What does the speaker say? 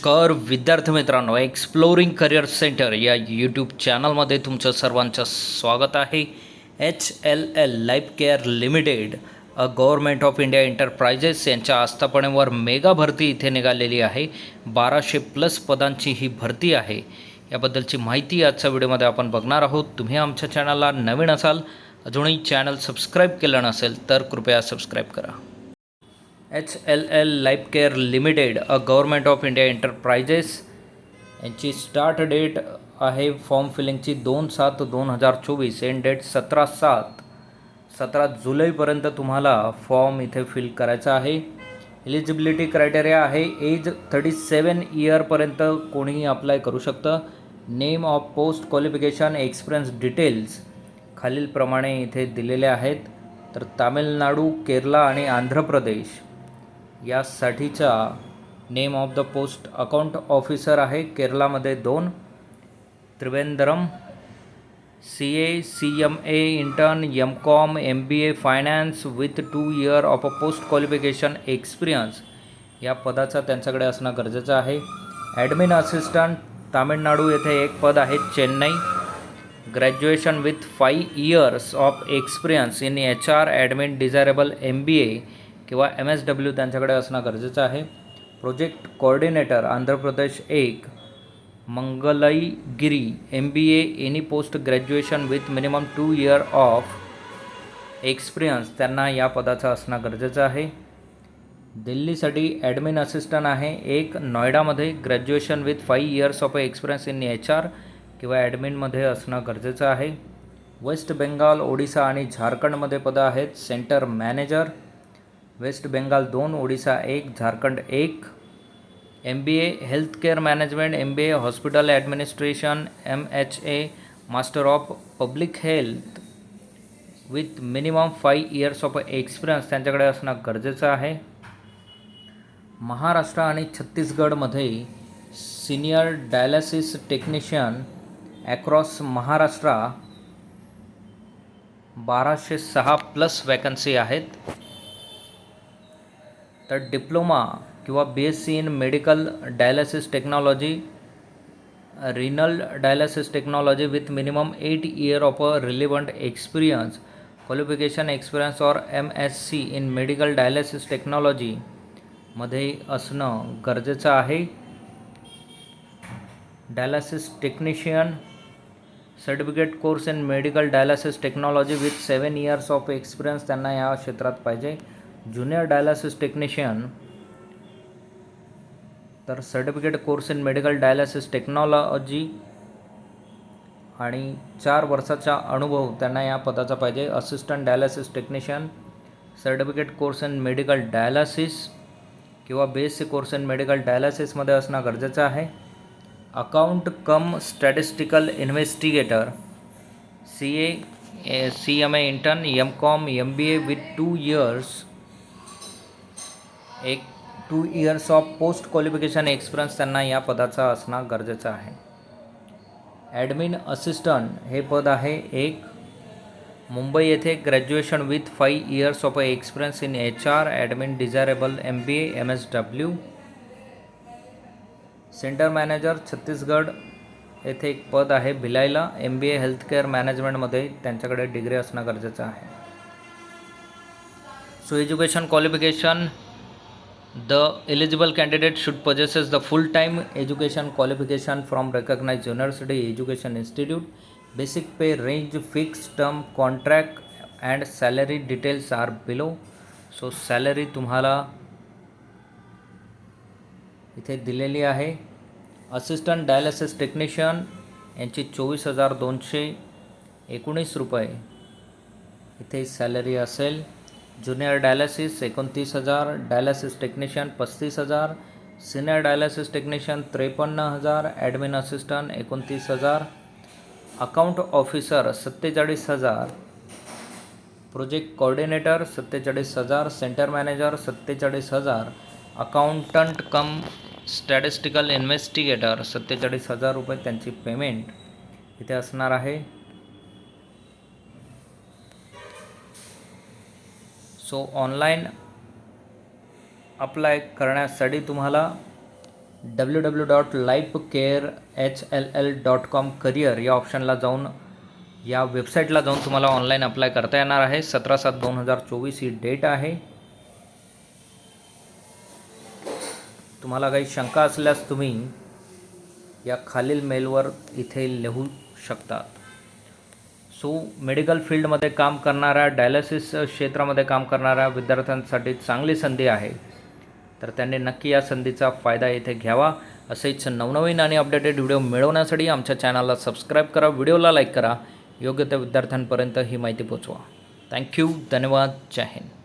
नमस्कार विद्यार्थी मित्रांनो एक्सप्लोरिंग करिअर सेंटर या यूट्यूब चॅनलमध्ये तुमचं सर्वांचं स्वागत आहे. H L L life care limited a government of India enterprises यांच्या आस्थापनेवर मेगा भरती इथे निघालेली आहे. बाराशे प्लस पदांची ही भरती आहे. याबद्दलची माहिती आजच्या व्हिडिओमध्ये आपण बघणार आहोत. तुम्ही आमच्या चॅनलला नवीन असाल अजूनही चॅनल सबस्क्राईब केलं नसेल तर कृपया सबस्क्राईब करा. H L L life care limited a government of India enterprises. यांची स्टार्ट डेट आहे फॉर्म फिलिंगची दोन सात दोन हजार चोवीस एंड डेट सतरा सात. सतरा जुलैपर्यंत तुम्हाला फॉर्म इथे फिल करायचा आहे. एलिजिबिलिटी क्रायटेरिया आहे एज थर्टी सेवन इयरपर्यंत कोणीही अप्लाय करू शकतं. Name of post qualification experience details खालीलप्रमाणे इथे दिलेले आहेत. तर तामिळनाडू केरला आणि आंध्र प्रदेश. यासाठीचा name of the post account officer आहे केरलामध्ये दोन. Trivandrum C A C M A intern M com M B A finance with two year of a post qualification experience या पदाचा त्यांच्याकडे असणं गरजेचं आहे. ॲडमिन असिस्टंट तामिळनाडू येथे एक पद आहे Chennai. Graduation with five years of experience in H R admin desirable M B A किंवा एम एस डब्ल्यू त्यांच्याकडे असणं गरजेचं आहे. प्रोजेक्ट कोऑर्डिनेटर आंध्र प्रदेश एक. Mangalagiri M B A any post graduation with minimum two year of experience त्यांना या पदाचं असणं गरजेचं आहे. दिल्लीसाठी ॲडमिन असिस्टंट आहे. एक नॉयडामध्ये graduation with five years of experience in H R किंवा ॲडमिनमध्ये असणं गरजेचं आहे. वेस्ट बेंगाल ओडिसा आणि झारखंडमध्ये पदं आहेत. सेंटर मॅनेजर वेस्ट बेंगाल दोन ओडिसा एक झारखंड एक. M B A healthcare management M B A hospital administration M H A master of public health with minimum five years of experience त्यांच्याकडे असणं गरजेचं आहे. महाराष्ट्र आणि छत्तीसगडमध्ये senior dialysis technician across Maharashtra बाराशे सहा प्लस वॅकन्सी आहेत. तर डिप्लोमा किंवा B S C in medical dialysis technology renal dialysis technology with minimum eight year of a relevant experience qualification experience or M S C in medical dialysis टेक्नॉलॉजीमध्ये असणं गरजेचं आहे. Dialysis technician certificate course in medical dialysis technology with seven years of experience त्यांना या क्षेत्रात पाहिजे. Junior dialysis technician तर certificate course in medical dialysis technology आणि चार वर्षाचा अनुभव त्यांना या पदाचा पाहिजे. Assistant dialysis technician certificate course in medical dialysis किंवा बेसिक कोर्स इन मेडिकल डायलिसिसमध्ये असणं गरजेचं आहे. Account cum statistical investigator C A C M A intern M com M B A with two years एक two years of post qualification experience त्यांना या पदाचा असणं गरजेचं आहे. ॲडमिन असिस्टंट हे पद आहे एक. मुंबई येथे graduation with five years of experience in H R admin desirable M B A M S W center manager Chhattisgarh येथे एक पद आहे भिलाईला. एम बी ए हेल्थकेअर मॅनेजमेंटमध्ये त्यांच्याकडे डिग्री असणं गरजेचं आहे. So education qualification the eligible candidate should possess the full time education qualification from recognized university education institute basic pay range fix term contract and salary details are below so salary तुम्हाला इथे दिलेली आहे. Assistant dialysis technician यांची चोवीस हजार दोनशे एकोणीस रुपये. इथे सॅलरी असेल. ज्युनियर डायलिसिस एकोणतीस हजार डायलिसिस टेक्निशियन पस्तीस हजार सिनियर डायलिसिस टेक्निशियन त्रेपन्न हजार ॲडमिन असिस्टंट एकोणतीस हजार अकाउंट ऑफिसर सत्तेचाळीस हजार प्रोजेक्ट कोऑर्डिनेटर सत्तेचाळीस हजार सेंटर मॅनेजर सत्तेचाळीस हजार अकाउंटंट कम स्टॅटिस्टिकल इन्व्हेस्टिगेटर सत्तेचाळीस हजार रुपये त्यांची पेमेंट इथे असणार आहे. सो ऑनलाईन अप्लाय करण्यासाठी तुम्हाला W W dot life care H L L dot com career या ऑप्शनला जाऊन या वेबसाईटला जाऊन तुम्हाला ऑनलाईन अप्लाय करता येणार आहे. सतरा सात दोन हजार चोवीस ही डेट आहे. तुम्हाला काही शंका असल्यास तुम्ही या खालील मेलवर इथे लिहू शकतात. सो मेडिकल फील्डमध्ये काम करणाऱ्या डायलिसिस क्षेत्रामध्ये काम करणाऱ्या विद्यार्थ्यांसाठी चांगली संधी आहे. तर त्यांनी नक्की या संधीचा फायदा येथे घ्यावा. असेच नवनवीन आणि अपडेटेड व्हिडिओ मिळवण्यासाठी आमच्या चॅनलला सबस्क्राईब करा व्हिडिओला लाईक करा. योग्य त्या विद्यार्थ्यांपर्यंत ही माहिती पोचवा थँक्यू धन्यवाद. जय हिंद.